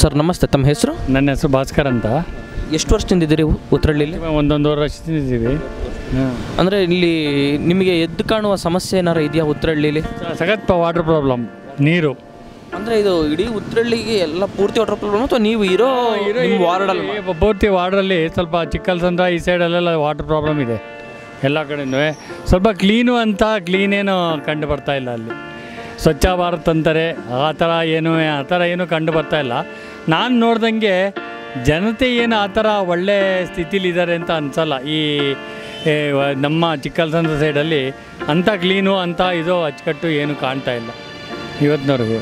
Sir ನಮಸ್ತೆ. ತಮ್ಮ ಹೆಸರು? ನನ್ನ ಹೆಸರು ಭಾಸ್ಕರ್ ಅಂತ. ಎಷ್ಟು ವರ್ಷದಿಂದ ಇದ್ದೀರಿ ಉತ್ರಳ್ಳಿಲಿ ಒಂದೊಂದು ವರ್ಷದಿಂದ ಇದ್ದೀವಿ. ಅಂದರೆ ಇಲ್ಲಿ ನಿಮಗೆ ಎದ್ದು ಕಾಣುವ ಸಮಸ್ಯೆ ಏನಾರು ಇದೆಯಾ ಉತ್ತರಳ್ಳಿಲಿ ಸಖತ್ ವಾಟರ್ ಪ್ರಾಬ್ಲಮ್ ನೀರು. ಅಂದರೆ ಇದು ಇಡೀ ಉತ್ತರಳ್ಳಿಗೆ ಎಲ್ಲ ಪೂರ್ತಿ ವಾಟರ್ ಪ್ರಾಬ್ಲಮ್ ಅಥವಾ ನೀವು ಇರೋ ವಾರ್ಡಲ್ಲಿ ಪೂರ್ತಿ ವಾರ್ಡಲ್ಲಿ ಸ್ವಲ್ಪ ಚಿಕ್ಕಲ್ಸಂದ್ರ ಈ ಸೈಡಲ್ಲೆಲ್ಲ ವಾಟರ್ ಪ್ರಾಬ್ಲಮ್ ಇದೆ. ಎಲ್ಲ ಕಡೆಯೂ ಸ್ವಲ್ಪ ಕ್ಲೀನು ಅಂತ ಕ್ಲೀನೇನು ಕಂಡು ಬರ್ತಾ ಇಲ್ಲ ಅಲ್ಲಿ. ಸ್ವಚ್ಛ ಭಾರತ್ ಅಂತಾರೆ ಆ ಥರ ಏನು ಆ ಥರ ಏನು ಕಂಡು ಬರ್ತಾ ಇಲ್ಲ. ನಾನು ನೋಡ್ದಂಗೆ ಜನತೆ ಏನು ಆ ಥರ ಒಳ್ಳೆ ಸ್ಥಿತಿಲಿದ್ದಾರೆ ಅಂತ ಅನ್ಸಲ್ಲ. ಈ ನಮ್ಮ ಚಿಕ್ಕಲ್ಸಂದ್ರ ಸೈಡಲ್ಲಿ ಅಂಥ ಕ್ಲೀನು ಅಂಥ ಇದು ಅಚ್ಚುಕಟ್ಟು ಏನು ಕಾಣ್ತಾ ಇಲ್ಲ. ಇವತ್ತಿನವರೆಗೂ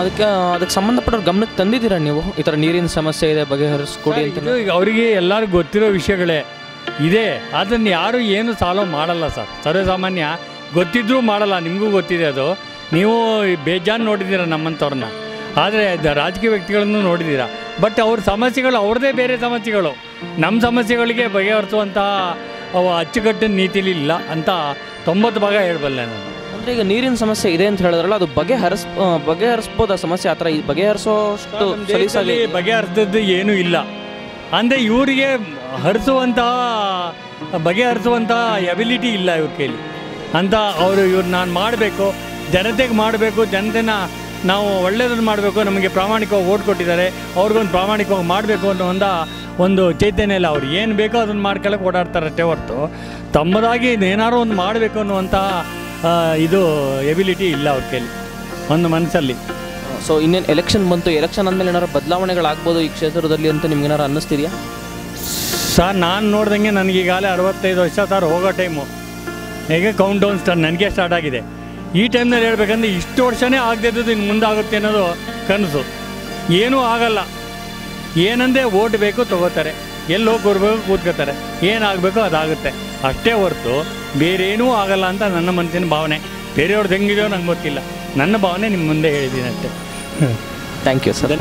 ಅದಕ್ಕೆ ಅದಕ್ಕೆ ಸಂಬಂಧಪಟ್ಟವ್ರು ಗಮನಕ್ಕೆ ತಂದಿದ್ದೀರಾ ನೀವು? ಈ ಥರ ನೀರಿನ ಸಮಸ್ಯೆ ಇದೆ ಬಗೆಹರಿಸ್ಕೊಡಿ ಅಂತ ಈಗ ಅವರಿಗೆ ಎಲ್ಲರಿಗೂ ಗೊತ್ತಿರೋ ವಿಷಯಗಳೇ. ಇದೆ. ಅದನ್ನು ಯಾರು ಏನು ಸಾಲ್ವ್ ಮಾಡಲ್ಲ ಸರ್. ಸರ್ವೇಸಾಮಾನ್ಯ ಗೊತ್ತಿದ್ರೂ ಮಾಡಲ್ಲ. ನಿಮಗೂ ಗೊತ್ತಿದೆ ಅದು. ನೀವು ಬೇಜಾನ್ ನೋಡಿದ್ದೀರ ನಮ್ಮಂಥವ್ರನ್ನ? ಆದರೆ ರಾಜಕೀಯ ವ್ಯಕ್ತಿಗಳನ್ನು ನೋಡಿದ್ದೀರ? ಬಟ್ ಅವ್ರ ಸಮಸ್ಯೆಗಳು ಅವ್ರದ್ದೇ ಬೇರೆ ಸಮಸ್ಯೆಗಳು. ನಮ್ಮ ಸಮಸ್ಯೆಗಳಿಗೆ ಬಗೆಹರಿಸುವಂತಹ ಅವು ಅಚ್ಚುಕಟ್ಟಿನ ನೀತಿಲಿ ಇಲ್ಲ ಅಂತ ತೊಂಬತ್ತು ಭಾಗ ಹೇಳಬಲ್ಲೆ ನಾನು. ಅಂದರೆ ಈಗ ನೀರಿನ ಸಮಸ್ಯೆ ಇದೆ ಅಂತ ಹೇಳಿದ್ರಲ್ಲ ಅದು ಬಗೆಹರಿಸ್ ಆ, ಸಮಸ್ಯೆ ಆ ಥರ ಈ ಬಗೆಹರಿಸೋಷ್ಟು ಸಲೀಸಾಗಿ ಬಗೆಹರಿಸಿದ್ದು ಏನೂ ಇಲ್ಲ. ಅಂದರೆ ಇವರಿಗೆ ಹರಿಸುವಂತಹ ಬಗೆಹರಿಸುವಂತಹ ಎಬಿಲಿಟಿ ಇಲ್ಲ ಇವ್ರ ಕೈಲಿ. ಅಂತ ಅವರು ಇವ್ರು ನಾನು ಮಾಡಬೇಕು. ಜನತೆಗೆ ಮಾಡಬೇಕು ಜನತೆನ ನಾವು ಒಳ್ಳೆಯದನ್ನು ಮಾಡಬೇಕು ನಮಗೆ ಪ್ರಾಮಾಣಿಕವಾಗಿ ಓಟ್ ಕೊಟ್ಟಿದ್ದಾರೆ ಅವ್ರಿಗೊಂದು ಪ್ರಾಮಾಣಿಕವಾಗಿ ಮಾಡಬೇಕು ಅನ್ನೋ ಒಂದು ಒಂದು ಚೈತನ್ಯ ಇಲ್ಲ. ಅವ್ರು ಏನು ಬೇಕೋ ಅದನ್ನು ಮಾಡ್ಕೊಳ್ಳೋಕೆ ಓಡಾಡ್ತಾರೆ ಅಷ್ಟೇ ಹೊರತು ತಮ್ಮದಾಗಿ ಏನಾರು ಒಂದು ಮಾಡಬೇಕು ಅನ್ನುವಂಥ ಇದು ಎಬಿಲಿಟಿ ಇಲ್ಲ ಅವ್ರ ಕೈಲಿ ಒಂದು ಮನಸ್ಸಲ್ಲಿ. ಸೊ ಇನ್ನೇನು ಎಲೆಕ್ಷನ್ ಬಂತು ಎಲೆಕ್ಷನ್ ಅಂದಮೇಲೆ ಏನಾರು ಬದಲಾವಣೆಗಳಾಗ್ಬೋದು ಈ ಕ್ಷೇತ್ರದಲ್ಲಿ ಅಂತ ನಿಮ್ಗೆ ಏನಾರು ಅನ್ನಿಸ್ತಿದೆಯಾ? ಸರ್ ನಾನು ನೋಡ್ದಂಗೆ ನನಗೀಗಾಗಲೇ ಅರವತ್ತೈದು ವರ್ಷ ಸರ್ ಹೋಗೋ ಟೈಮು ಹೇಗೆ ಕೌಂಟ್ ಡೌನ್ ಸ್ಟಾರ್ಟ್ ನನಗೆ ಸ್ಟಾರ್ಟ್ ಆಗಿದೆ. ಈ ಟೈಮ್ನಲ್ಲಿ ಹೇಳ್ಬೇಕಂದ್ರೆ ಇಷ್ಟು ವರ್ಷನೇ ಆಗದಿದ್ದು ಇನ್ನು ಮುಂದಾಗುತ್ತೆ ಅನ್ನೋದು ಕನಸು. ಏನೂ ಆಗಲ್ಲ. ಏನಂದೇ ಓಟ್ ಬೇಕು ತಗೋತಾರೆ. ಎಲ್ಲಿ ಹೋಗಿ ಕೂತ್ಕೋತಾರೆ. ಏನಾಗಬೇಕು ಅದಾಗುತ್ತೆ. ಅಷ್ಟೇ ಹೊರತು ಬೇರೇನೂ ಆಗಲ್ಲ ಅಂತ ನನ್ನ ಮನಸ್ಸಿನ ಭಾವನೆ. ಬೇರೆಯವ್ರದ್ದು ಹೆಂಗಿದೆಯೋ ನಂಗೆ ಗೊತ್ತಿಲ್ಲ. ನನ್ನ ಭಾವನೆ ನಿಮ್ಮ ಮುಂದೆ ಹೇಳಿದ್ದೀನಿ ಅಷ್ಟೇ ಥ್ಯಾಂಕ್ ಯು ಸರ್